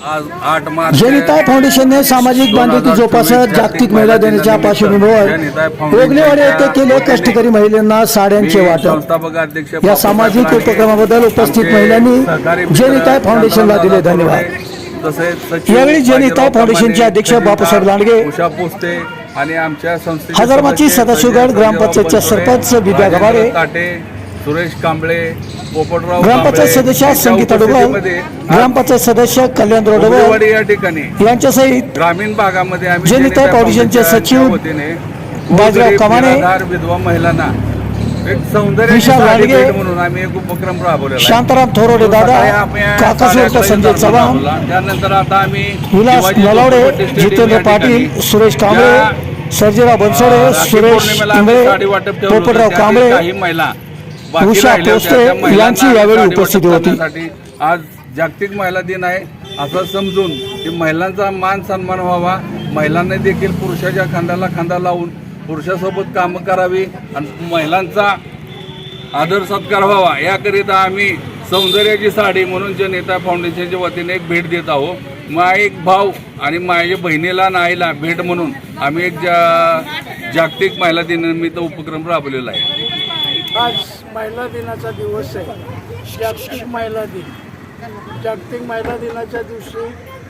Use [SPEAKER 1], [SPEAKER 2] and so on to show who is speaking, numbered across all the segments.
[SPEAKER 1] जनिताय फाउंडेशनने सामाजिक बांधिलकी जोपासत जागतिक महिला दिनाच्या पार्श्वभूमीवर ओगलेवाडे येथे केले कष्टकरी महिलांना साड्यांचे वाटप. या सामाजिक उपक्रमाबद्दल उपस्थित महिलांनी जनिताय फाउंडेशनला दिले धन्यवाद. यावेळी जनिताय फाउंडेशनचे अध्यक्ष बापूसाहेब लांडगे,
[SPEAKER 2] आणि आमच्या
[SPEAKER 1] हजारमाची सदाशिवगड ग्रामपंचायतच्या सरपंच विद्या गवारे,
[SPEAKER 2] सुरेश कांबळे पोपटराव
[SPEAKER 1] ग्रामपंचायत
[SPEAKER 2] कांबळे
[SPEAKER 1] सदस्य संगीता
[SPEAKER 2] आज
[SPEAKER 1] ग्रामपंचायत सदस्य डोबल
[SPEAKER 2] उगलेवाडी या ठिकाणी
[SPEAKER 1] यांच्यासहित
[SPEAKER 2] ग्रामीण भागामध्ये आम्ही
[SPEAKER 1] जनिताय फाउंडेशनचे सचिव बाजीराव कमाने,
[SPEAKER 2] विधवा महिलांना एक सौंदर्य
[SPEAKER 1] विशाल लांडगे,
[SPEAKER 2] म्हणून आम्ही एक उपक्रम राबवलेला आहे.
[SPEAKER 1] शांताराम थोरोडे दादा काकासोरकर संजय चव्हाण
[SPEAKER 2] राबवला. त्यानंतर आता आम्ही
[SPEAKER 1] विलास नलावडे जितेंद्र पाटील सुरेश कांबळे सर्जेराव बनसोडे सुरेश
[SPEAKER 2] होतं.
[SPEAKER 1] पोपटराव कांबळे
[SPEAKER 2] काही महिला
[SPEAKER 1] उषा. पोस्टे यांची यावेळी उपस्थिती होती.
[SPEAKER 2] आज जागतिक महिला दिन आहे असं समजून की महिलांचा मान सन्मान व्हावा महिलांनी देखील पुरुषाच्या खांद्याला खांदा लावून पुरुषासोबत कामं करावी आणि महिलांचा आदर सत्कार व्हावा याकरिता आम्ही सौंदर्याची साडी म्हणून जनता फाउंडेशनच्या वतीने एक भेट देत आहोत मग एक भाऊ आणि माझ्या बहिणीला नाईला भेट म्हणून आम्ही एक जा जागतिक महिला दिनानिमित्त उपक्रम राबवलेला आहे
[SPEAKER 3] आज महिला दिनाचा दिवस आहे. जागतिक महिला दिन. जागतिक महिला दिनाच्या दिवशी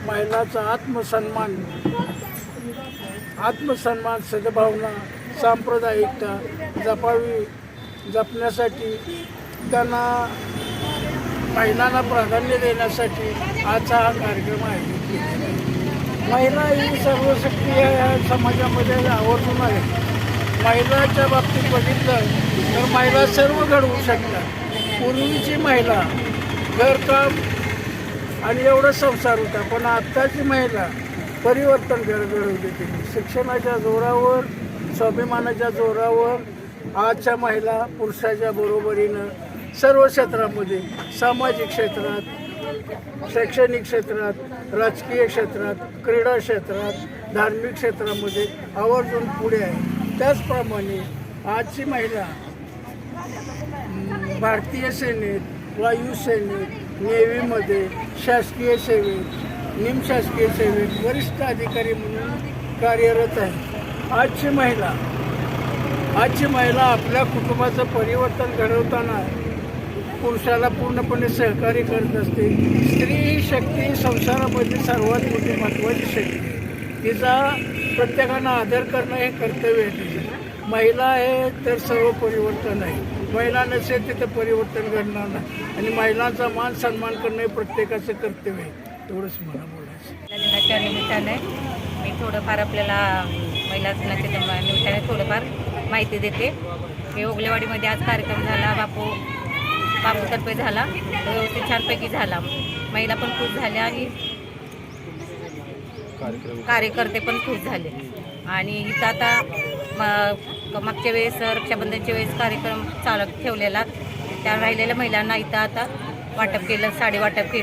[SPEAKER 3] महिलाचा आत्मसन्मान आत्मसन्मान सद्भावना सांप्रदायिकता जपावी जपण्यासाठी त्यांना महिलांना प्राधान्य देण्यासाठी आजचा हा कार्यक्रम आहे महिला ही सर्वशक्ती या समाजामध्ये आवर्जून आहे. महिलाच्या बाबतीत बघितलं तर महिला सर्व घडवू शकतात. पूर्वीची महिला घरकाम आणि एवढं संसार होता पण आत्ताची महिला परिवर्तन घड घडवली तिने शिक्षणाच्या जोरावर स्वाभिमानाच्या जोरावर आजच्या महिला पुरुषाच्या बरोबरीनं सर्व क्षेत्रामध्ये सामाजिक क्षेत्रात शैक्षणिक क्षेत्रात राजकीय क्षेत्रात क्रीडा क्षेत्रात धार्मिक क्षेत्रामध्ये आवर्जून पुढे आहे. त्याचप्रमाणे आजची महिला भारतीय सेनेत वायुसेनेत नेव्हीमध्ये शासकीय सेवेत निमशासकीय सेवेत वरिष्ठ अधिकारी म्हणून कार्यरत आहे. आजची महिला आजची महिला आपल्या कुटुंबाचं परिवर्तन घडवताना पुरुषाला पूर्णपणे सहकार्य करत असते. स्त्री ही शक्ती संसारामध्ये सर्वात मोठी महत्त्वाची शक्ती तिचा प्रत्येकानं आदर करणं हे कर्तव्य आहे. महिला आहे तर सर्व परिवर्तन आहे. महिला नसेल तिथं परिवर्तन घडणार नाही. आणि महिलांचा मान सन्मान करणं हे प्रत्येकाचं कर्तव्य आहे. एवढंच मला बोलायचं
[SPEAKER 4] दिनाच्या निमित्ताने मी थोडंफार आपल्याला महिला दिनाच्या निमित्ताने थोडंफार माहिती देते. मी ओगलेवाडीमध्ये आज कार्यक्रम झाला बापू बापूतर्फे झाला. तो व्यवस्थित छानपैकी झाला. महिला पण खूप झाल्या आणि कार्यकर्ते पण खुश झाले. आणि इथं आता मागच्या वेळेस रक्षाबंधनच्या वेळेस कार्यक्रम चालक ठेवलेला. त्या राहिलेल्या महिलांना इथं आता वाटप केलं साडी वाटप केलं.